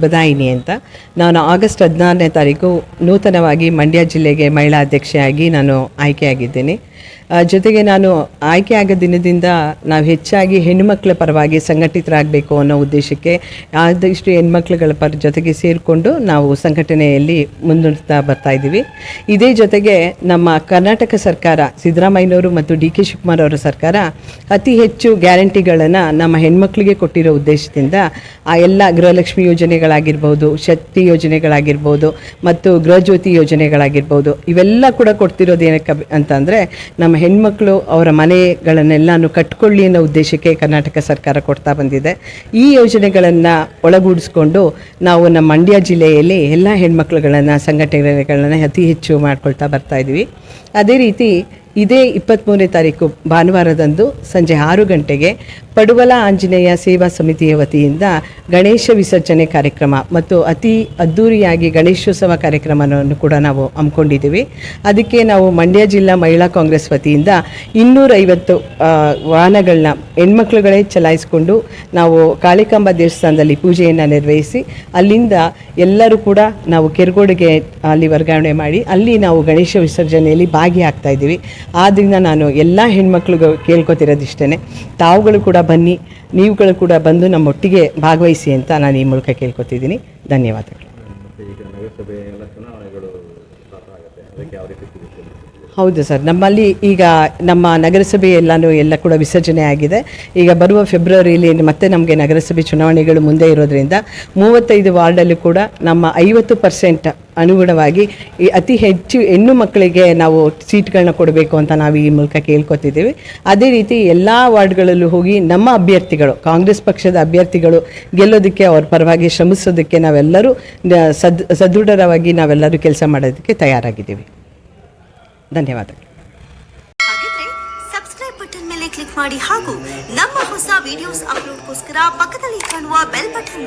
ಬದಾಯಿನಿ ಅಂತ. ನಾನು ಆಗಸ್ಟ್ ಹದಿನಾರನೇ ತಾರೀಕು ನೂತನವಾಗಿ ಮಂಡ್ಯ ಜಿಲ್ಲೆಗೆ ಮಹಿಳಾ ಅಧ್ಯಕ್ಷೆಯಾಗಿ ನಾನು ಆಯ್ಕೆಯಾಗಿದ್ದೇನೆ. ಜೊತೆಗೆ ನಾನು ಆಯ್ಕೆ ಆಗ ದಿನದಿಂದ ನಾವು ಹೆಚ್ಚಾಗಿ ಹೆಣ್ಣುಮಕ್ಕಳ ಪರವಾಗಿ ಸಂಘಟಿತರಾಗಬೇಕು ಅನ್ನೋ ಉದ್ದೇಶಕ್ಕೆ ಆದಷ್ಟು ಹೆಣ್ಮಕ್ಳುಗಳ ಪರ ಜೊತೆಗೆ ಸೇರಿಕೊಂಡು ನಾವು ಸಂಘಟನೆಯಲ್ಲಿ ಮುಂದುವರಿಸ್ತಾ ಬರ್ತಾ ಇದ್ದೀವಿ. ಇದೇ ಜೊತೆಗೆ ನಮ್ಮ ಕರ್ನಾಟಕ ಸರ್ಕಾರ, ಸಿದ್ದರಾಮಯ್ಯನವರು ಮತ್ತು ಡಿ ಕೆ ಶಿವಕುಮಾರ್ ಅವರ ಸರ್ಕಾರ ಅತಿ ಹೆಚ್ಚು ಗ್ಯಾರಂಟಿಗಳನ್ನು ನಮ್ಮ ಹೆಣ್ಮಕ್ಳಿಗೆ ಕೊಟ್ಟಿರೋ ಉದ್ದೇಶದಿಂದ ಆ ಎಲ್ಲ ಗೃಹಲಕ್ಷ್ಮಿ ಯೋಜನೆಗಳಾಗಿರ್ಬೋದು, ಶಕ್ತಿ ಯೋಜನೆಗಳಾಗಿರ್ಬೋದು ಮತ್ತು ಗೃಹಜ್ಯೋತಿ ಯೋಜನೆಗಳಾಗಿರ್ಬೋದು, ಇವೆಲ್ಲ ಕೂಡ ಕೊಡ್ತಿರೋದು ಏನಕ್ಕೆ ಅಂತಂದರೆ ನಮ್ಮ ಹೆಣ್ಮಕ್ಳು ಅವರ ಮನೆಗಳನ್ನೆಲ್ಲಾನು ಕಟ್ಕೊಳ್ಳಿ ಅನ್ನೋ ಉದ್ದೇಶಕ್ಕೆ ಕರ್ನಾಟಕ ಸರ್ಕಾರ ಕೊಡ್ತಾ ಬಂದಿದೆ. ಈ ಯೋಜನೆಗಳನ್ನು ಒಳಗೂಡಿಸ್ಕೊಂಡು ನಾವು ನಮ್ಮ ಮಂಡ್ಯ ಜಿಲ್ಲೆಯಲ್ಲಿ ಎಲ್ಲ ಹೆಣ್ಮಕ್ಳುಗಳನ್ನು, ಸಂಘಟನೆಗಳನ್ನು ಅತಿ ಹೆಚ್ಚು ಮಾಡ್ಕೊಳ್ತಾ ಬರ್ತಾ ಇದ್ದೀವಿ ಅದೇ ರೀತಿ ಇದೇ ಇಪ್ಪತ್ತ್ಮೂರನೇ ತಾರೀಕು ಭಾನುವಾರದಂದು ಸಂಜೆ ಆರು ಗಂಟೆಗೆ ಪಡುವಲ ಆಂಜನೇಯ ಸೇವಾ ಸಮಿತಿಯ ವತಿಯಿಂದ ಗಣೇಶ ವಿಸರ್ಜನೆ ಕಾರ್ಯಕ್ರಮ ಮತ್ತು ಅತಿ ಅದ್ಧೂರಿಯಾಗಿ ಗಣೇಶೋತ್ಸವ ಕಾರ್ಯಕ್ರಮವನ್ನು ಕೂಡ ನಾವು ಹಮ್ಮಿಕೊಂಡಿದ್ದೀವಿ. ಅದಕ್ಕೆ ನಾವು ಮಂಡ್ಯ ಜಿಲ್ಲಾ ಮಹಿಳಾ ಕಾಂಗ್ರೆಸ್ ವತಿಯಿಂದ ಇನ್ನೂರೈವತ್ತು ವಾಹನಗಳನ್ನ ಹೆಣ್ಮಕ್ಳುಗಳೇ ಚಲಾಯಿಸಿಕೊಂಡು ನಾವು ಕಾಳಿಕಾಂಬ ದೇವಸ್ಥಾನದಲ್ಲಿ ಪೂಜೆಯನ್ನು ನಿರ್ವಹಿಸಿ ಅಲ್ಲಿಂದ ಎಲ್ಲರೂ ಕೂಡ ನಾವು ಕೆರಗೋಡಿಗೆ ಅಲ್ಲಿ ವರ್ಗಾವಣೆ ಮಾಡಿ ಅಲ್ಲಿ ನಾವು ಗಣೇಶ ವಿಸರ್ಜನೆಯಲ್ಲಿ ಭಾಗಿಯಾಗ್ತಾ ಇದ್ದೀವಿ. ಆದ್ದರಿಂದ ನಾನು ಎಲ್ಲ ಹೆಣ್ಮಕ್ಳಿಗೂ ಕೇಳ್ಕೊತಿರೋದಿಷ್ಟೇ ತಾವುಗಳು ಕೂಡ ಬನ್ನಿ, ನೀವುಗಳು ಕೂಡ ಬಂದು ನಮ್ಮೊಟ್ಟಿಗೆ ಭಾಗವಹಿಸಿ ಅಂತ ನಾನು ಈ ಮೂಲಕ ಕೇಳ್ಕೊತಿದ್ದೀನಿ. ಧನ್ಯವಾದಗಳು. ಹೌದು ಸರ್, ನಮ್ಮಲ್ಲಿ ಈಗ ನಮ್ಮ ನಗರಸಭೆ ಎಲ್ಲನೂ ಎಲ್ಲ ಕೂಡ ವಿಸರ್ಜನೆ ಆಗಿದೆ. ಈಗ ಬರುವ ಫೆಬ್ರವರಿಯಲ್ಲಿ ಮತ್ತೆ ನಮಗೆ ನಗರಸಭೆ ಚುನಾವಣೆಗಳು ಮುಂದೆ ಇರೋದ್ರಿಂದ ಮೂವತ್ತೈದು ವಾರ್ಡಲ್ಲೂ ಕೂಡ ನಮ್ಮ ಐವತ್ತು ಪರ್ಸೆಂಟ್ ಅನುಗುಣವಾಗಿ ಈ ಅತಿ ಹೆಚ್ಚು ಹೆಣ್ಣು ಮಕ್ಕಳಿಗೆ ನಾವು ಸೀಟ್ಗಳನ್ನ ಕೊಡಬೇಕು ಅಂತ ನಾವು ಈ ಮೂಲಕ ಕೇಳ್ಕೊತಿದ್ದೀವಿ. ಅದೇ ರೀತಿ ಎಲ್ಲ ವಾರ್ಡ್ಗಳಲ್ಲೂ ಹೋಗಿ ನಮ್ಮ ಅಭ್ಯರ್ಥಿಗಳು, ಕಾಂಗ್ರೆಸ್ ಪಕ್ಷದ ಅಭ್ಯರ್ಥಿಗಳು ಗೆಲ್ಲೋದಕ್ಕೆ ಅವ್ರ ಪರವಾಗಿ ಶ್ರಮಿಸೋದಕ್ಕೆ ನಾವೆಲ್ಲರೂ ಸದ್ ಸದೃಢರವಾಗಿ ನಾವೆಲ್ಲರೂ ಕೆಲಸ ಮಾಡೋದಕ್ಕೆ ತಯಾರಾಗಿದ್ದೀವಿ. ಮೇಲೆ ಕ್ಲಿಕ್ ಮಾಡಿ ಹಾಗೂ ನಮ್ಮ ಹೊಸ ವಿಡಿಯೋಸ್ ಅಪ್ಲೋಡ್ಗೋಸ್ಕರ ಪಕ್ಕದಲ್ಲಿ ಕಾಣುವ ಬೆಲ್ ಬಟನ್